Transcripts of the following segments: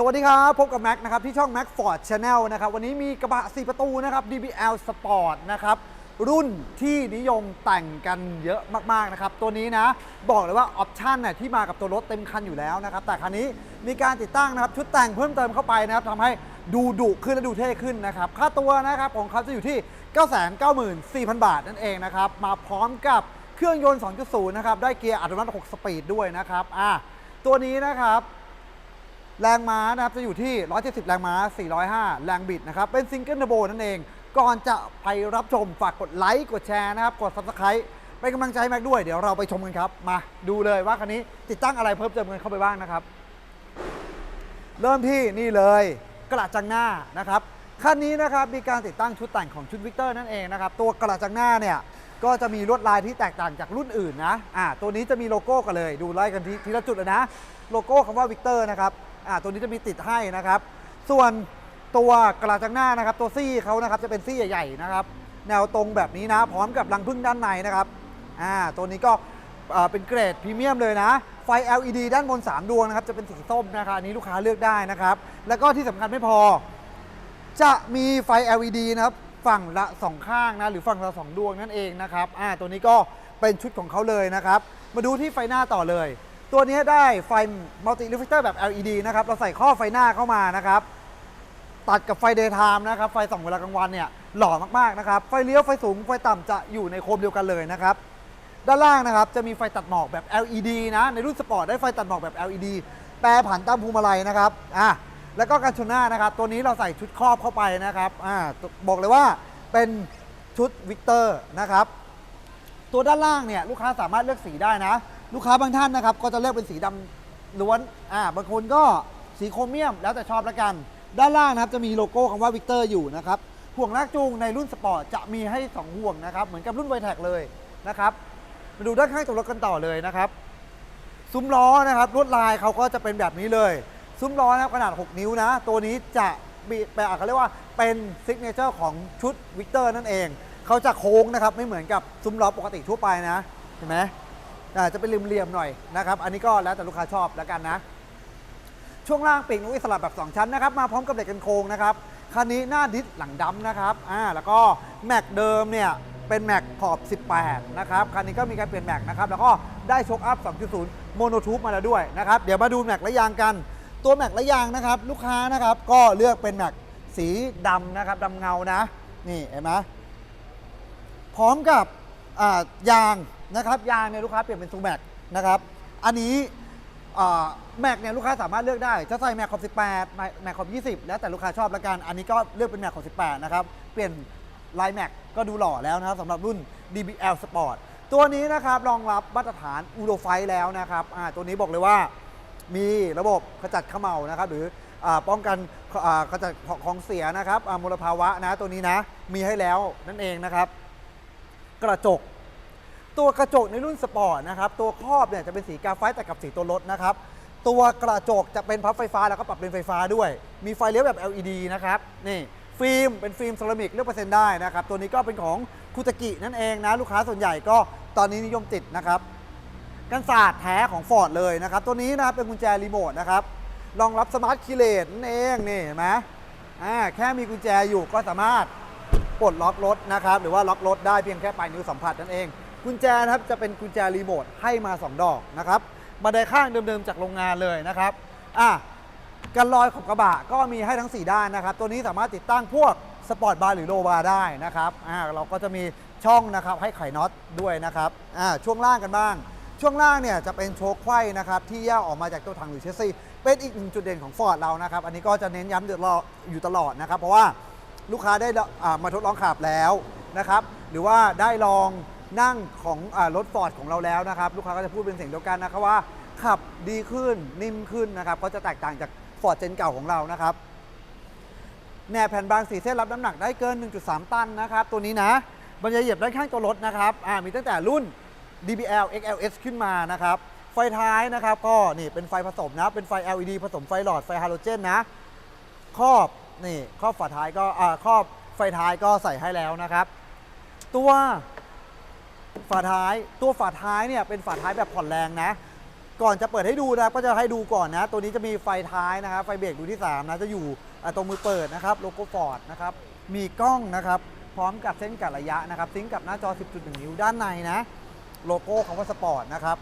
สวัสดีครับ พบกับแม็กนะครับที่ช่อง Mac Ford Channel นะครับวันนี้มีกระบะ 4 ประตูนะครับ DBL Sport นะครับรุ่นที่นิยมแต่งกันเยอะมากๆนะครับตัวนี้นะบอกเลยว่าออปชันน่ะที่มากับตัวรถเต็มคันอยู่แล้วนะครับแต่คันนี้มีการติดตั้งนะครับชุดแต่งเพิ่มเติมเข้าไปนะครับทำให้ดูดุขึ้นและดูเท่ขึ้นนะครับค่าตัวนะครับของเขาจะอยู่ที่ 994,000 บาทนั่นเองนะครับมาพร้อมกับเครื่องยนต์ 2.0 นะครับได้เกียร์อัตโนมัติ 6 สปีดด้วยนะครับอะตัวนี้นะครับ แรงม้านะครับจะอยู่ที่ 170 แรงม้า 405 แรงบิดนะครับ เป็นซิงเกิลเทอร์โบนั่นเอง ก่อนจะไปรับชมฝากกดไลค์ กดแชร์นะครับ กด Subscribe เป็นกำลังใจให้แม็กด้วย เดี๋ยวเราไปชมกันครับ มาดูเลยว่าคันนี้ติดตั้งอะไรเพิ่มเติมกันเข้าไปบ้างนะครับ เริ่มที่นี่เลยกระจังหน้านะครับ คันนี้นะครับมีการติดตั้งชุดแต่งของชุดวิกเตอร์นั่นเองนะครับ ตัวกระจังหน้าเนี่ยก็จะมีลวดลายที่แตกต่างจากรุ่นอื่นนะ อ่า ตัวนี้จะมีโลโก้กันเลย ดูไล่กันทีทีละจุดเลยนะ โลโก้คำว่าวิกเตอร์นะครับ อ่าตัวนี้จะมีติดให้นะครับ ส่วนตัวกระจังหน้านะครับ ตัวซี่เขานะครับจะเป็นซี่ใหญ่ๆนะครับ แนวตรงแบบนี้นะ พร้อมกับรังพึ่งด้านในนะครับอ่าตัวนี้ก็เอ่อเป็นเกรดพรีเมียมเลยนะ ไฟ LED ด้านบน 3 ดวงนะครับ จะเป็นสีส้มนะครับอันนี้ลูกค้าเลือกได้นะครับ แล้วก็ที่สำคัญไม่พอ จะมีไฟ LED นะครับฝั่งละ 2 ข้างนะหรือฝั่งละ 2 ดวงนั่นเองนะครับอ่าตัวนี้ก็เป็นชุดของเขาเลยนะครับ มาดูที่ไฟหน้าต่อเลย ตัวนี้ได้ไฟมัลติ r ิฟเตอร์แบบ LED นะครับ เราใส่ข้อไฟหน้าเข้ามานะครับ ตัดกับไฟเดย์ไทม์นะครับ ไฟส่องเวลากลางวันเนี่ยหล่อมากๆนะครับ ไฟเลี้ยวไฟสูง ไฟต่ำจะอยู่ในโคมเดียวกันเลยนะครับ ด้านล่างนะครับ จะมีไฟตัดหมอกแบบ LED นะ ในรุ่นสปอร์ตได้ไฟตัดหมอกแบบ LED แปรผันตามภูมิอะไรนะครับ อะ แล้วก็กันชนหน้านะครับ ตัวนี้เราใส่ชุดครอบเข้าไปนะครับ อ่า บอกเลยว่าเป็นชุดวิกเตอร์นะครับ ตัวด้านล่างเนี่ยลูกค้าสามารถเลือกสีได้นะ ลูกค้าบางท่านนะครับ ก็จะเลือกเป็นสีดำล้วน อ่า บางคนก็สีโครเมียมแล้วแต่ชอบละกัน ด้านล่างนะครับจะมีโลโก้คำว่าวิกเตอร์อยู่นะครับ ห่วงลากจูงในรุ่นสปอร์ตจะมีให้ 2 ห่วงนะครับ เหมือนกับรุ่นไวแท็กเลยนะครับ มาดูด้านข้างตัวรถกันต่อเลยนะครับ ซุ้มล้อนะครับลวดลายเขาก็จะเป็นแบบนี้เลย ซุ้มล้อนะครับขนาด 6 นิ้วนะ ตัวนี้จะมีแปลเขาเรียกว่าเป็นซิกเนเจอร์ของชุดวิกเตอร์นั่นเอง เขาจะโค้งนะครับไม่เหมือนกับซุ้มล้อปกติทั่วไปนะ เห็นไหม จะเป็นเหลี่ยมๆหน่อยนะครับ อันนี้ก็แล้วแต่ลูกค้าชอบแล้วกันนะ ช่วงล่างปีกนกอิสระแบบ 2 ชั้นนะครับ มาพร้อมกับเหล็กกันโค้งนะครับ คันนี้หน้าดิสหลังดำนะครับ อ่า แล้วก็แม็กเดิมเนี่ยเป็นแม็กขอบ 18 นะครับ คันนี้ก็มีการเปลี่ยนแม็กนะครับ แล้วก็ได้โชคอัพ 2.0 โมโนทูบมาแล้วด้วยนะครับ เดี๋ยวมาดูแม็กและยางกัน ตัวแม็กและยางนะครับ ลูกค้านะครับ ก็เลือกเป็นแม็กสีดำนะครับดำเงานะ นี่เห็นไหมพร้อมกับยาง นะครับยางเนี่ยลูกค้าเปลี่ยนเป็นซูแม็กนะครับอันนี้แม็กเนี่ยลูกค้าสามารถเลือกได้ จะใส่แม็กขอบ18แม็กขอบ20 แล้วแต่ลูกค้าชอบละกัน อันนี้ก็เลือกเป็นแม็กขอบ18นะครับเปลี่ยนลายแม็กก็ดูหล่อแล้วนะครับสำหรับรุ่น DBL Sport ตัวนี้นะครับรองรับมาตรฐานอูโรไฟแล้วนะครับตัวนี้บอกเลยว่ามีระบบขจัดขม่านะครับหรืออป้องกันขจัดของเสียนะครับมลภาวะนะตัวนี้นะมีให้แล้วนั่นเองนะครับ กระจก ตัวกระจกในรุ่นสปอร์ตนะครับ ตัวครอบเนี่ยจะเป็นสีกราไฟต์แต่กับสีตัวรถนะครับ ตัวกระจกจะเป็นพับไฟฟ้าแล้วก็ปรับเป็นไฟฟ้าด้วย มีไฟเลี้ยวแบบ LED นะครับ นี่ฟิล์มเป็นฟิล์มเซรามิกเลือกเปอร์เซ็นต์ได้นะครับ ตัวนี้ก็เป็นของคุตกินั่นเองนะ ลูกค้าส่วนใหญ่ก็ตอนนี้นิยมติดนะครับกันศาสตร์แท้ของ Ford เลยนะครับ ตัวนี้นะครับเป็นกุญแจรีโมทนะครับรองรับสมาร์ทคีย์เลสนั่นเองนี่เห็นไหมอ่าแค่มีกุญแจอยู่ก็สามารถปลดล็อกรถนะครับ หรือว่าล็อกรถได้เพียงแค่ปลายนิ้วสัมผัสนั่นเอง กุญแจนะครับจะเป็นกุญแจรีโมทให้มา 2 ดอกนะครับบันไดข้างเดิมๆจากโรงงานเลยนะครับอะกันลอยของกระบะก็มีให้ทั้ง 4 ด้านนะครับ ตัวนี้สามารถติดตั้งพวกสปอร์ตบาร์หรือโลบาร์ได้นะครับอ่าเราก็จะมีช่องนะครับให้ไขน็อตด้วยนะครับอ่าช่วงล่างกันบ้าง ช่วงล่างเนี่ยจะเป็นโชคไขว้นะครับที่แยกออกมาจากตัวถังหรือเชสซีเป็นอีกหนึ่งจุดเด่นของ Ford เรานะครับ อันนี้ก็จะเน้นย้ำอยู่ตลอดอยู่ตลอดนะครับ เพราะว่าลูกค้าได้มาทดลองขับแล้วนะครับ หรือว่าได้ลอง นั่งของอรถ Ford ของเราแล้วนะครับลูกค้าก็จะพูดเป็นเสียงเดียวกันนะครับว่าขับดีขึ้นนิ่มขึ้นนะครับก็จะแตกต่างจาก Ford เจนเก่าของเรานะครับแหนบแผ่นบางสีเส้นรับน้ำหนักได้เกิน 1.3 ตันนะครับตัวนี้นะบรรยายเหยียบด้านข้างตัวรถนะครับมีตั้งแต่รุ่น DBL XLS ขึ้นมานะครับไฟท้ายนะครับก็นี่เป็นไฟผสมนะเป็นไฟ LED ผสมไฟหลอดไฟฮาโลเจนนะครอบนี่ครอบฝาท้ายก็ครอบไฟท้ายก็ใส่ให้แล้วนะครับ ตัว ฝาท้ายตัวฝาท้ายเนี่ยเป็นฝาท้ายแบบผ่อนแรงนะ ก่อนจะเปิดให้ดูนะก็จะให้ดูก่อนนะ ตัวนี้จะมีไฟท้ายนะครับไฟเบรกดูที่ 3 นะ จะอยู่ตรงมือเปิดนะครับโลโก้ฟอร์ดนะครับมีกล้องนะครับพร้อมกับเส้นกัดระยะนะครับซิงกับหน้าจอ 10.1 นิ้วด้านในนะโลโก้คำว่าสปอร์ตนะครับ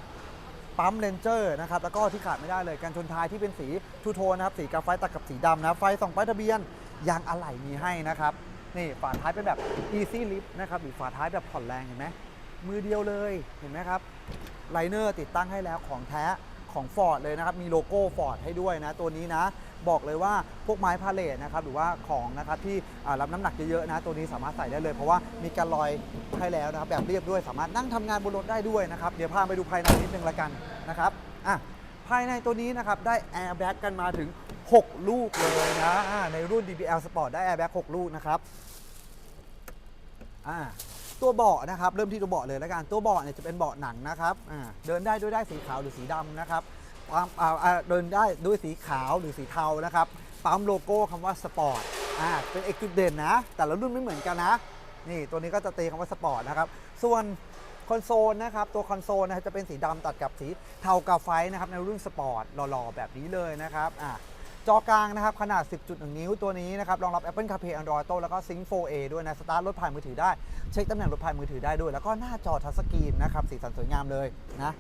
ปั๊มเลนเจอร์นะครับแล้วก็ที่ขาดไม่ได้เลยการชนท้ายที่เป็นสีทูโทนนะครับสีกาไฟตัดกับสีดำนะไฟส่องป้ายทะเบียนยางอะไหล่มีให้นะครับนี่ฝาท้ายเป็นแบบ easy lift นะครับหรือฝาท้ายแบบผ่อนแรงเห็นไหม มือเดียวเลยเห็นไหมครับไลเนอร์ติดตั้งให้แล้วของแท้ของ Ford เลยนะครับ มีโลโก้ Ford ให้ด้วยนะ ตัวนี้นะ บอกเลยว่าพวกไม้พาเลทนะครับ หรือว่าของนะครับที่รับน้ำหนักเยอะๆนะ ตัวนี้สามารถใส่ได้เลย เพราะว่ามีการลอยให้แล้วนะครับ แบบเรียบด้วย สามารถนั่งทำงานบนรถได้ด้วยนะครับ เดี๋ยวพาไปดูภายในนิดนึงละกันนะครับ อะ ภายในตัวนี้นะครับ ได้แอร์แบ็กกันมาถึง 6 ลูกเลยนะ ในรุ่น DBL Sport ได้แอร์แบ็ก6ลูกนะครับ อ่า ตัวเบาะนะครับเริ่มที่ตัวเบาะเลยแล้วกันตัวเบาะเนี่ยจะเป็นเบาะหนังนะครับเดินได้ด้วยได้สีขาวหรือสีดำนะครับปั๊มเดินได้ด้วยสีขาวหรือสีเทานะครับปั๊มโลโก้คำว่าสปอร์ตอ่าเป็นเอกจุดเด่นนะ แต่ละรุ่นไม่เหมือนกันนะ นี่ตัวนี้ก็จะตีคำว่าสปอร์ตนะครับส่วนคอนโซลนะครับตัวคอนโซลนะจะเป็นสีดำตัดกับสีเทากาไฟนะครับในรุ่นสปอร์ตหล่อๆแบบนี้เลยนะครับอ่า จอกลางนะครับ ขนาด 10.1 นิ้วตัวนี้นะครับ รองรับ Apple CarPlay Android Auto แล้วก็ Sync 4A ด้วยนะ สตาร์ทรถผ่านมือถือได้ เช็คตำแหน่งรถผ่านมือถือได้ด้วย แล้วก็หน้าจอทัชสกรีนนะครับ สีสันสวยงามเลยนะ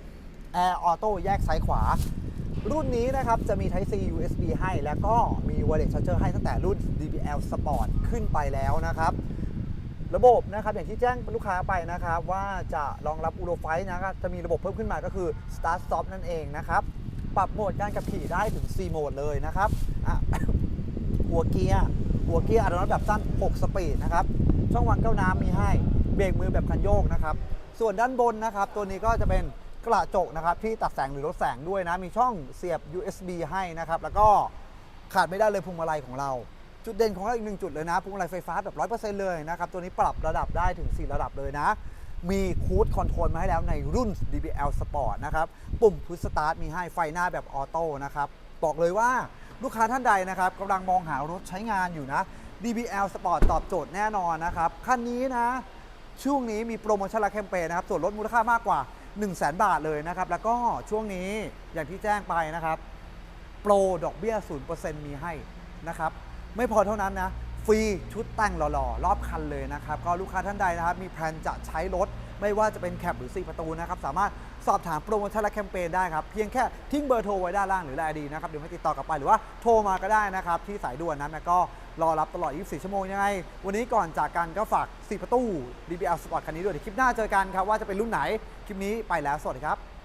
Air Auto แยกซ้ายขวา รุ่นนี้นะครับ จะมี Type C USB ให้ แล้วก็มี Wireless Charger ให้ตั้งแต่รุ่น DBL Sport ขึ้นไปแล้วนะครับระบบนะครับอย่างที่แจ้งลูกค้าไปนะครับว่าจะรองรับอูโรไฟนะครับจะมีระบบเพิ่มขึ้นมาก็คือ Start Stop นั่นเองนะครับ ปรับโหมดการขับขี่ได้ถึง 4 โหมดเลยนะครับหัวเกียร์หัวเกียร์อัตโนมัติแบบสั้น 6 สปีดนะครับ ช่องวางแก้วน้ำมีให้เบรกมือแบบคันโยกนะครับ ส่วนด้านบนนะครับ ตัวนี้ก็จะเป็นกระจกนะครับที่ตัดแสงหรือลดแสงด้วยนะ มีช่องเสียบ USB ให้นะครับ แล้วก็ขาดไม่ได้เลยพวงมาลัยของเรา จุดเด่นของเราอีกหนึ่งจุดเลยนะพวงมาลัยไฟฟ้าแบบ 100%เลยนะครับ ตัวนี้ปรับระดับได้ถึง 4 ระดับเลยนะ มีคูดคอนโทรลมาให้แล้วในรุ่น DBL Sport นะครับ ปุ่มพุชสตาร์ทมีให้ไฟหน้าแบบออโต้นะครับ บอกเลยว่าลูกค้าท่านใดนะครับกำลังมองหารถใช้งานอยู่นะ DBL Sport ตอบโจทย์แน่นอนนะครับ คันนี้นะ ช่วงนี้มีโปรโมชั่นและแคมเปญนะครับ ส่วนลดมูลค่ามากกว่า 1 0 0 0 0แบาทเลยนะครับ แล้วก็ช่วงนี้อย่างที่แจ้งไปนะครับ โปรดอกเบี้ย 0%มีให้นะครับ ไม่พอเท่านั้นนะ ฟรีชุดแต่งหล่อๆ รอบคันเลยนะครับ ก็ลูกค้าท่านใดนะครับ มีแพลนจะใช้รถ ไม่ว่าจะเป็นแคปหรือ 4 ประตูนะครับ สามารถสอบถามโปรโมชั่นและแคมเปญได้ครับ เพียงแค่ทิ้งเบอร์โทรไว้ด้านล่างหรือไลน์ดีนะครับ เดี๋ยวให้ติดต่อกลับไปหรือว่าโทรมาก็ได้นะครับ ที่สายด่วนนั้นนะก็รอรับตลอด 24 ชั่วโมงยังไง วันนี้ก่อนจากกันก็ฝาก 4 ประตู DBL Sport คันนี้ด้วยเดี๋ยวคลิปหน้าเจอกันครับว่าจะเป็นรุ่นไหนคลิปนี้ไปแล้วสวัสดีครับ